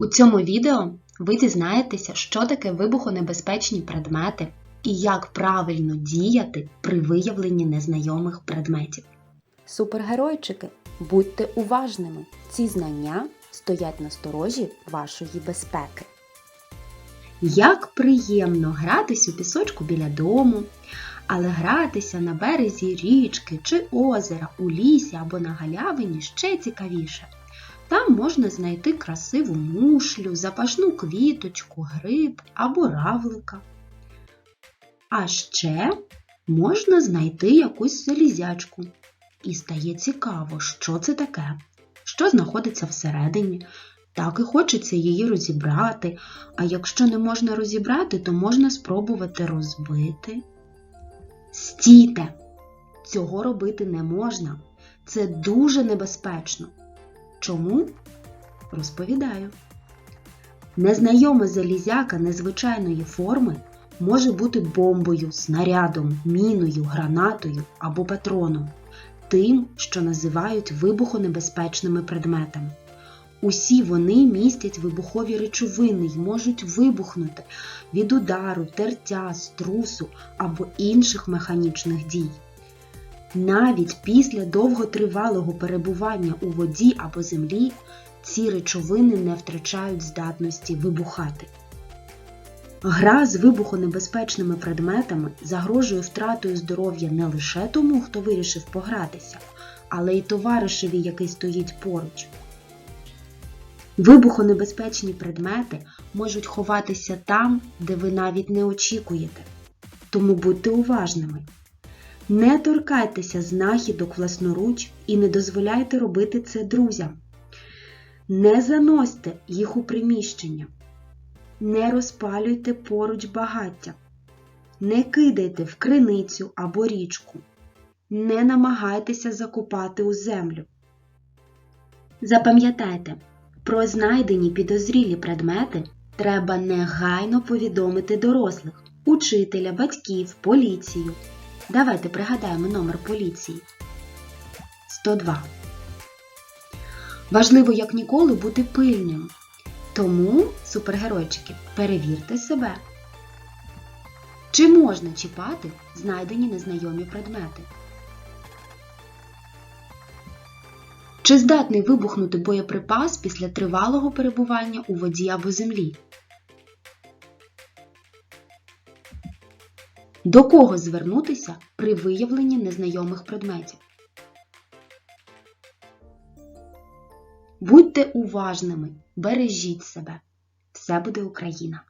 У цьому відео ви дізнаєтеся, що таке вибухонебезпечні предмети і як правильно діяти при виявленні незнайомих предметів. Супергеройчики, будьте уважними. Ці знання стоять на сторожі вашої безпеки. Як приємно гратись у пісочку біля дому, але гратися на березі річки чи озера, у лісі або на галявині ще цікавіше. Там можна знайти красиву мушлю, запашну квіточку, гриб або равлика. А ще можна знайти якусь залізячку. І стає цікаво, що це таке, що знаходиться всередині. Так і хочеться її розібрати, а якщо не можна розібрати, то можна спробувати розбити. Стійте! Цього робити не можна. Це дуже небезпечно. Чому? Розповідаю. Незнайома залізяка незвичайної форми може бути бомбою, снарядом, міною, гранатою або патроном, тим, що називають вибухонебезпечними предметами. Усі вони містять вибухові речовини й можуть вибухнути від удару, тертя, струсу або інших механічних дій. Навіть після довготривалого перебування у воді або землі ці речовини не втрачають здатності вибухати. Гра з вибухонебезпечними предметами загрожує втратою здоров'я не лише тому, хто вирішив погратися, але й товаришеві, який стоїть поруч. Вибухонебезпечні предмети можуть ховатися там, де ви навіть не очікуєте. Тому будьте уважними. Не торкайтеся знахідок власноруч і не дозволяйте робити це друзям. Не заносьте їх у приміщення. Не розпалюйте поруч багаття. Не кидайте в криницю або річку. Не намагайтеся закопати у землю. Запам'ятайте, про знайдені підозрілі предмети треба негайно повідомити дорослих, учителя, батьків, поліцію. Давайте пригадаємо номер поліції. 102. Важливо, як ніколи, бути пильним. Тому, супергеройчики, перевірте себе. Чи можна чіпати знайдені незнайомі предмети? Чи здатний вибухнути боєприпас після тривалого перебування у воді або землі? До кого звернутися при виявленні незнайомих предметів? Будьте уважними, бережіть себе. Все буде Україна!